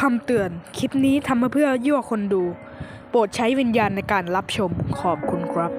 คำเตือน คลิปนี้ทำมาเพื่อยั่วคนดู โปรดใช้วิญญาณในการรับชม ขอบคุณครับ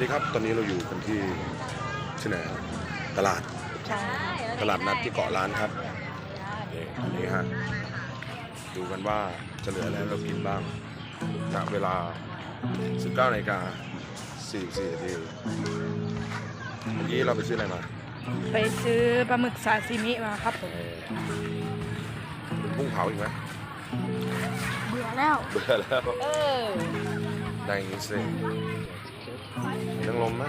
สวัสดีครับ ตอนนี้เราอยู่กันที่ที่ไหนฮะตลาด ตลาดนัดที่เกาะล้านครับนี่อันนี้ฮะ ดูกันว่าจะเหลืออะไรให้เรากินบ้าง ณ เวลา 19นาฬิกา44นาทีเมื่อกี้เราไปซื้ออะไรมาไปซื้อปลาหมึกซาซิมิมาครับผมเออเป็นกุ้งเผาอีกไหมเบื่อแล้ว เบื่อแล้ว เออ ได้อย่างนี้สิ นังลมไหม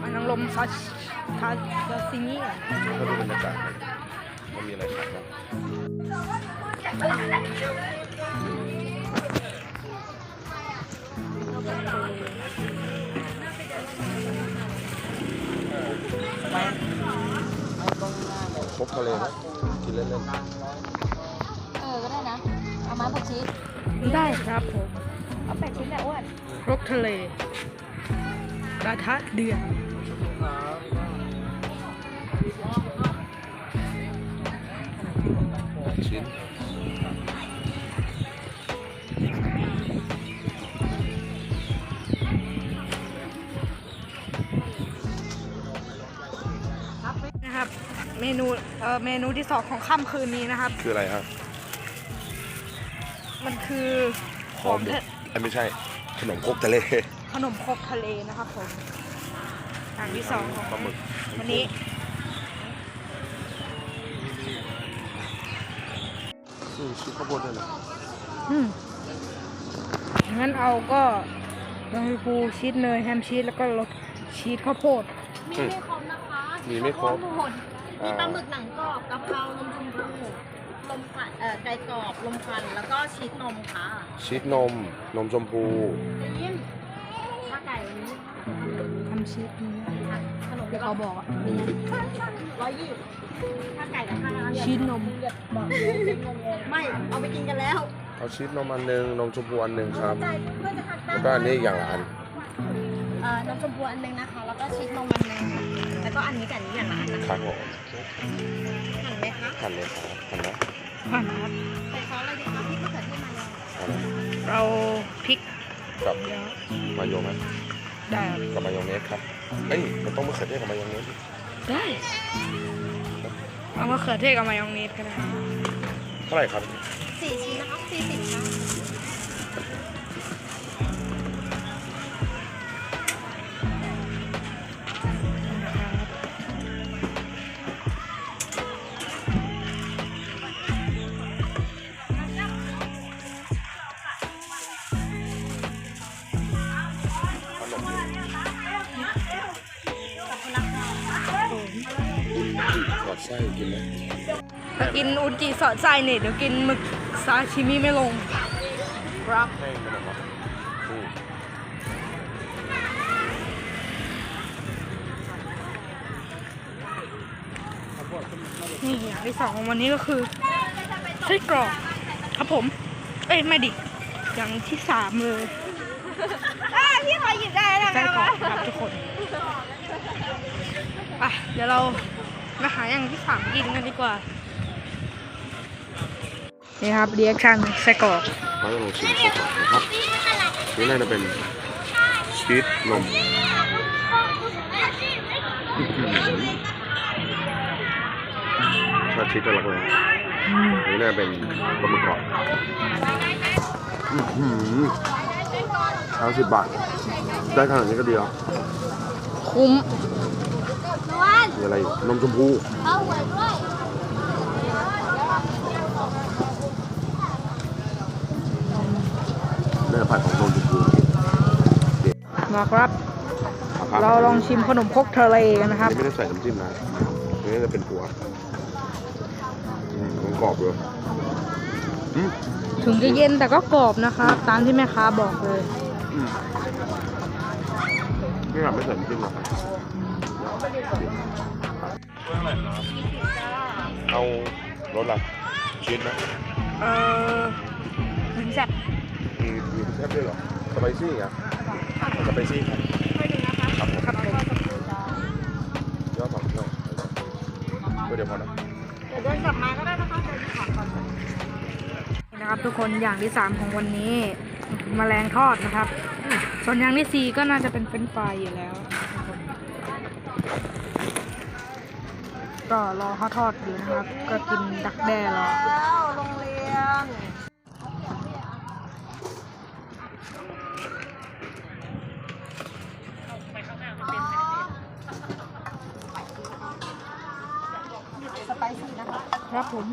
มันนังลมซาซาซาซิมิอะถ้าดูบรรยากาศมันมีอะไรขายบ้างครบทะเลนะกินเล่นเออ ก็ได้นะ เอามาผักชีสได้ครับผม เอาแปดชิ้นแหละอ้วน รกทะเล กระทะเดือดนนะครับ เมนูเออเมนูที่สองของค่ำคืนนี้นะครับ คืออะไรครับ มันคือหอมเด็ดอันไม่ใช่ ขนมครกทะเลขนมครกทะเลนะครับผมอย่างที่สองของปลาหมึกวันนี้อืมชิ้นข้าวโพดด้วยนะอืมงั้นเอาก็บาร์บีคิวชีสเนยแฮมชีสแล้วก็รสชีสข้าวโพด มีไม่ครบนะคะมีไม่ครบข้าวโพดมีปลาหมึกหนังกรอบกะเพราลมชมพู ลมควันเอ่อไก่กรอบลมควันแล้วก็ชีสนมค่ะชีสนม นมชมพูยิ้มถ้าไก่วันนี้ทำชีสนี้ขนมที่เขาบอกอะร้อยยี่ถ้าไก่กับข้าวชีสนมบอกไม่เอาไปกินกันแล้วเอาชีสนมอันหนึ่งนมชมพูอันหนึ่งครับไก่เพื่อจะทานแล้วก็อันนี้อีกอย่างละอัน เอ่อนมชมพูอันหนึงนะคะ แล้วก็ชีสนมอันหนึงแล้วก็อันนี้กับอันนี้อย่างละอันนะครัคะบผมหั่นไหมคะ หั่นเลยครับหั่นนะ ผ่านครับใส่ซอสอะไรดีคะพริกมะเขือเทศมาเลยหั่นนะเราพริกกับมายองไหมได้ครับกับมายองเนสครับเอ้ยมันต้องมะเขือเทศกับมายองเนสได้เอามะเขือเทศกับมายองเนสก็ได้เท่าไหร่ครับสี่ชิ้นนะคะสี่สิบค่ะข กอดไส้กินไหมถ้ากินอุนจิสอดไส้เนี่ยเดี๋ยวกินหมึกซาชิมิไม่ลง ครับแห้งขนมอะอืมนี่อย่างที่สองของวันนี้ก็คือไส้กรอกครับผม เอ้ย ไม่ดิ อย่างที่สามเลยพี่ขอหยิบได้นะไส้กรอกครับทุกคน ไป เดี๋ยวเรา มาหาอย่างที่สามกินกันดีกว่า นี่ครับเรียกชั่นไส้กรอกเราจะลองชิมไส้กรอกนะครับนี่น่าจะเป็นชีสนมอื้อหือชาติชีสจะรักเลยนี่น่าเป็นปลาหมึกกรอบอื้อหือเอาสิบบาท ได้ขนาดนี้ก็ดีแล้วคุ้ม มีอะไรอีกนมชมพูเอาหวยด้วยเนื้อผัดของนมชมพูมาครับเอาครับ เราลองชิมขนมครกทะเลกันนะครับอันนี้ไม่ได้ใส่น้ำจิ้มนะอันนี้จะเป็นถั่วอืมมันกรอบเลยอืมถึงจะเย็นแต่ก็กรอบนะครับ ตามที่แม่ค้าบอกเลยอืมนี่ครับไม่ใส่น้ำจิ้ม นะครับเอารสอะไรชีสนะเออวินแซ่บมีมีแทบด้วยเหรอสไปซี่อะสไปซี่ครับครับผมครับผมยอดสองเที่ยวก็เดี๋ยวพอนะเดี๋ยวเดินกลับมาก็ได้นะคะเดินขอก่อนนี่นะครับทุกคนอย่างที่สามของวันนี้มแมลงทอดนะครับ ส่วนอย่างที่สี่ก็น่าจะเป็นเฟรนช์ฟรายอยู่แล้วนะครับผม ก็รอเขาทอดอยู่นะครับ ก็กินดักแด้รอแล้วโรงเรียนสไปซี่นะคะ ครับผม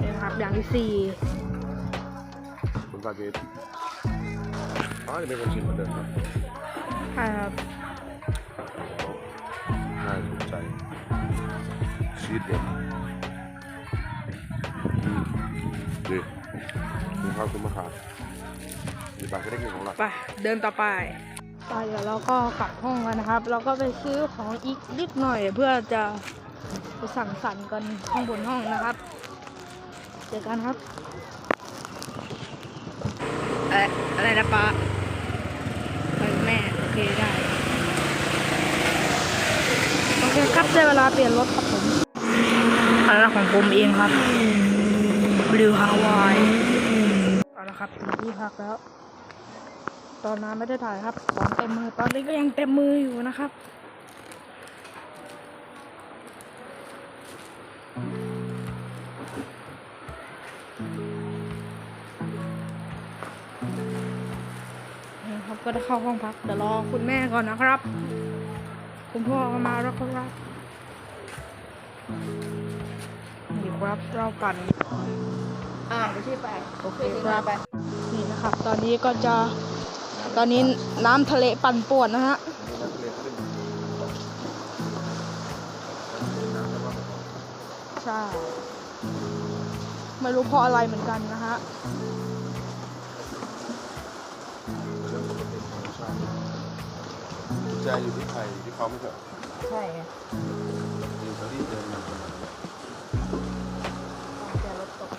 นี่ครับอย่างที่สี่คุณตาเจตอ๋อจะเป็นคนชิมเหมือนเดิมครับครับน่าสนใจชีสเด็ดดีคุณข้าวคุณมะขามดีไปก็ได้กินของเราไปเดินต่อไปไปเดี๋ยวเราก็กลับห้องกันนะครับ เราก็ไปซื้อของอีกนิดหน่อยเพื่อจะ สั่งสรรค์กันข้างบนห้องนะครับ เจอกันครับเอะอะไรนะป้าไปกับแม่ โอเคได้ โอเคครับได้เวลาเปลี่ยนรถครับผมอันนั้นของผมเองครับบลูฮาวายเอาละครับถึงที่พักแล้ว ตอนนั้นไม่ได้ถ่ายครับของเต็มมือ ตอนนี้ก็ยังเต็มมืออยู่นะครับ ก็ได้เข้าห้องพักเดี๋ยวรอคุณแม่ก่อนนะครับ คุณพ่อก็มาแล้วครับนี่ครับเราปั่นอ่าไปที่ไปโอเคครับนี่นะครับ ตอนนี้ก็จะ ตอนนี้น้ำทะเลปั่นป่วนนะฮะใช่ไม่รู้เพราะอะไรเหมือนกันนะฮะ กุญแจอยู่ที่ใครอยู่ที่เขาไม่ใช่เหรอใช่ไงอยู่ที่เดินมาแต่รถตก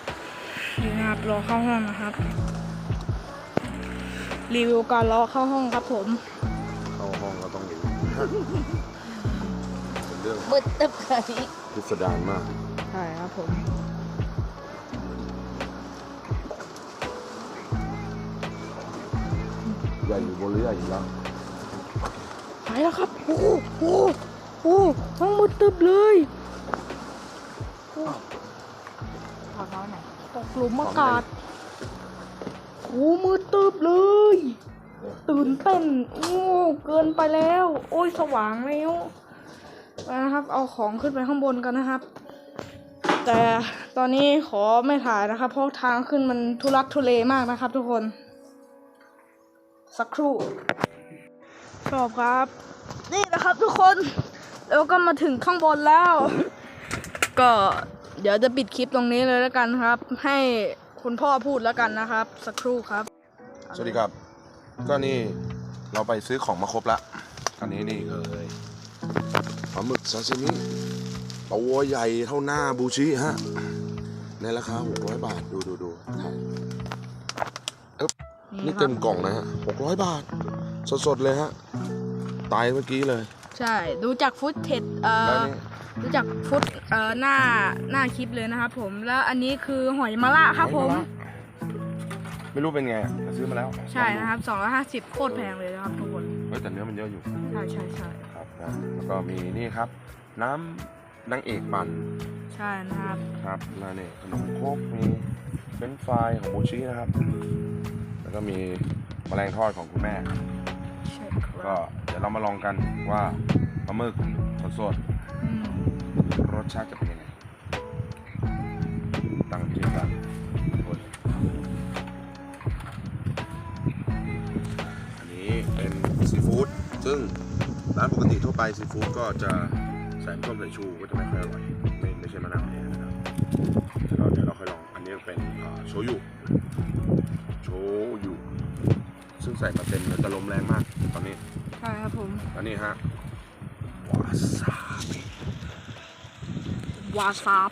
นี่นะครับรอเข้าห้องนะครับ รีวิวการรอเข้าห้องครับผม เข้าห้องเราต้องอยู่เป็นเรื่องมืดตึ๊บเลยพิสดารมาก ใช่ครับผม ใหญ่อยู่บนหรือใหญ่อยู่ล่างไป แล้วครับ โอ้โหโอ้โหห้องมืดตึบเลยโอ้ถอดน้อยหน่อยตกหลุมอากาศโอ้มืดตึบเลย ตื่นเต้นโอ้เกินไปแล้ว โอ้ยสว่างแล้วนะครับ เอาของขึ้นไปข้างบนกันนะครับ แต่ตอนนี้ขอไม่ถ่ายนะครับ เพราะทางขึ้นมันทุลักทุเลมากนะครับ ทุกคน สักครู่ชอบครับ นี่นะครับทุกคนแล้วก็มาถึงข้างบนแล้ว ก็เดี๋ยวจะปิดคลิปตรงนี้เลยแล้วกันครับ ให้คุณพ่อพูดแล้วกันนะครับ สักครู่ครับ สวัสดีครับ ก็นี่เราไปซื้อของมาครบละอันนี้นี่เลยปลาหมึกซาซิมิตัวใหญ่เท่าหน้าบูชิฮะ ในราคา 600 บาท ดูดูดูนี่เต็มกล่องนะฮะ 600 บาท สดๆเลยฮะ ตายเมื่อกี้เลยใช่ ดูจากฟุตเทจเอ่แล้วอนี่ดูจากฟุตเอ่อหน้าหน้าคลิปเลยนะครับผมแล้วอันนี้คือหอยมะระครับผม ไม่รู้เป็นไงอะแต่ซื้อมาแล้วใช่นะครับ 250 โคตรแพงเลยนะครับทุกคนเฮ้ยแต่เนื้อมันเยอะอยู่ใช่ใช่ใช่ครับนะแล้วก็มีนี่ครับ น้ำนางเอกปั่นใช่นะครับ ครับแล้วนี่ขนมโคกมีเฟรนช์ฟรายของบูชินะครับ แล้วก็มีแมลงทอดของคุณแม่ ใช่คก็รับเดี๋ยวเรามาลองกันว่าปลาหมึกสดอืมๆรสชาติจะเป็นยังไงตั้งใจกันทุกคนอันนี้เป็นซีฟู้ดซึ่งร้านปกติทั่วไปซีฟู้ดก็จะใส่ส้มสายชูก็จะไม่ค่อยอร่อยไม่ไม่ใช่มะนาวแท้นะครับแล้วเดี๋ยวเราค่อยลองอันนี้เป็นเอ่อโชยุโชยุซึ่งใส่มาเต็มแล้วจะลมแรงมากตอนนี้ ใช่ครับผมอันนี้ฮะวาซาบิวาซาบ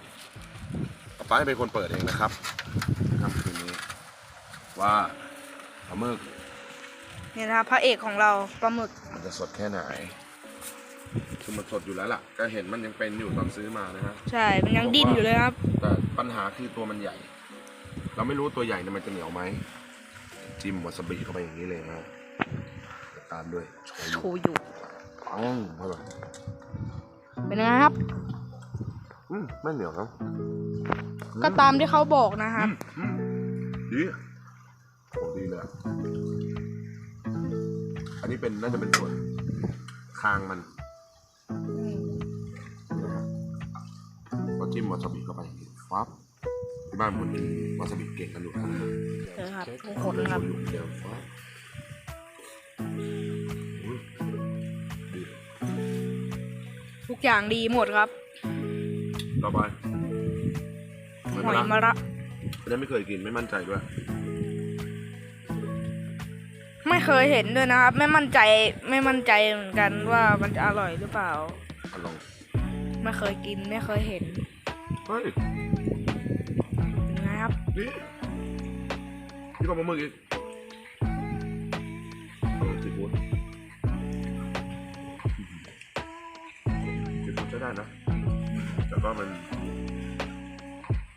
ป้าจะเป็นคนเปิดเองนะครับค่ำคืนนี้ว่าปลาหมึกเนี่ยนะครับพระเอกของเราปลาหมึกมันจะสดแค่ไหนคือมันสดอยู่แล้วล่ะ ก็เห็นมันยังเป็นอยู่ตอนซื้อมานะฮะใช่มันยังดิ้นอยู่เลยครับ แต่ปัญหาคือตัวมันใหญ่ เราไม่รู้ตัวใหญ่เนี่ยมันจะเหนียวไหมจิ้มวาซาบิเข้าไปอย่างนี้เลยนะ ตามด้วยโชโชยุยุปังเข้าไปเป็นยังไงครับ อืมไม่เหนียวครับ ก็ตามที่เขาบอกนะครับอืมดีโอ้ดีเลยอะอันนี้เป็นน่าจะเป็นส่วนคางมันก็จิ้มวาซาบิเข้าไปอย่างนี้ฟับที่บ้านคนกินวาซาบิเก่งกันอยู่ครับนะครับทุกคนครับ ทุกอย่างดีหมดครับต่อไปหอยมะระอันนี้ไม่เคยกินไม่มั่นใจด้วย ไม่เคยเห็นด้วยนะครับ ไม่มั่นใจไม่มั่นใจเหมือนกันว่ามันจะอร่อยหรือเปล่าอะลองไม่เคยกินไม่เคยเห็นเฮ้ยเป็นไงครับนี่นี่ก็ปลาหมึกอีก ได้นะ แต่ก็มัน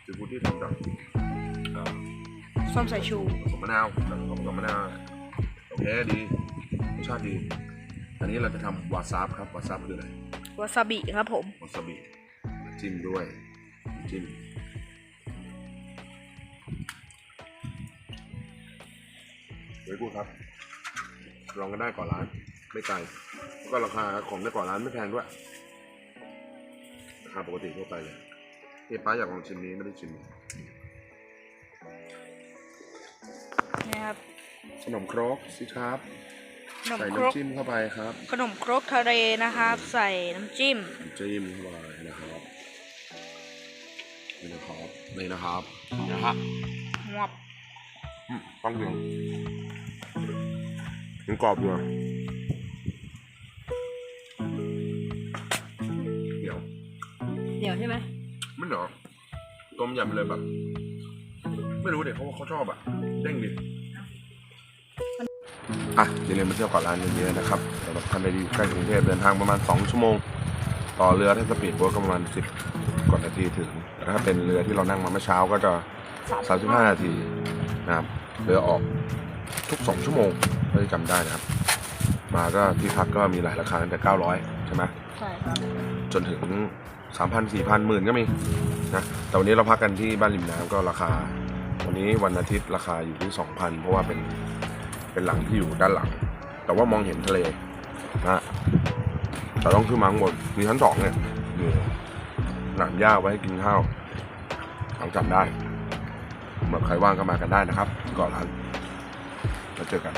ซีฟู้ดที่ทำจากเอ่อส้มสายชู ผสมมะนาวจากผสมมะนาวโอเคดีรสชาติดี อันนี้เราจะทำวาซาบครับวาซาบคืออะไรวาซาบิครับผม วาซาบิจิ้มด้วยจิ้มเฮ้ยกูครับ ลองกันได้ก่อนร้าน ไม่ไกลแล้วก็ราคาของในก่อนร้านไม่แพงด้วย ราคาปกติทั่วไปเลยนี่ป้าอยากลองชิมนี้ไม่ได้ชิมนี่ครับขนมครกสิครับ ขนมใส่ครกน้ำจิ้มเข้าไปครับขนมครกทะเลนะครับ ใส่น้ำจิ้ม น้ำจิ้มเข้าไปนะครับนี่นะครับนี่นะครับนะฮะหวบ อืมต้องเหลืองยังกรอบอยู่อะ เดี๋ยวใช่ไหมไม่เหรอต้มยำไปเลยแบบ ไม่รู้เด็กเขาเขาชอบอะเด้งดิอะอย่าลืมมาเที่ยวเกาะล้านเยอะๆนะครับสำหรับท่านใดที่อยู่ใกล้กรุงเทพเดินทางประมาณ 2 ชั่วโมง ต่อเรือถ้าสปีดโบ๊ทก็ประมาณ 10กว่านาทีถึงแต่ถ้าเป็นเรือที่เรานั่งมาเมื่อเช้าก็จะ 35 นาทีนะครับเรือออกทุก 2 ชั่วโมงถ้าที่จำได้นะครับ มาก็ที่พักก็มีหลายราคาตั้งแต่ 900 ใช่ไหมใช่ครับจนถึง 3,000 4,000หมื่นก็มีนะแต่วันนี้เราพักกันที่บ้านริมน้ำก็ราคา วันนี้วันอาทิตย์ราคาอยู่ที่2,000เพราะว่าเป็นเป็นหลังที่อยู่ด้านหลัง แต่ว่ามองเห็นทะเลนะแต่ต้องขึ้นมาข้างบนมีชั้นสองเนี่ยอยู่หนามหญ้าไว้ให้กินข้าวลองจำได้สำหรับใครว่างก็มากันได้นะครับที่เกาะล้านแล้วเจอกัน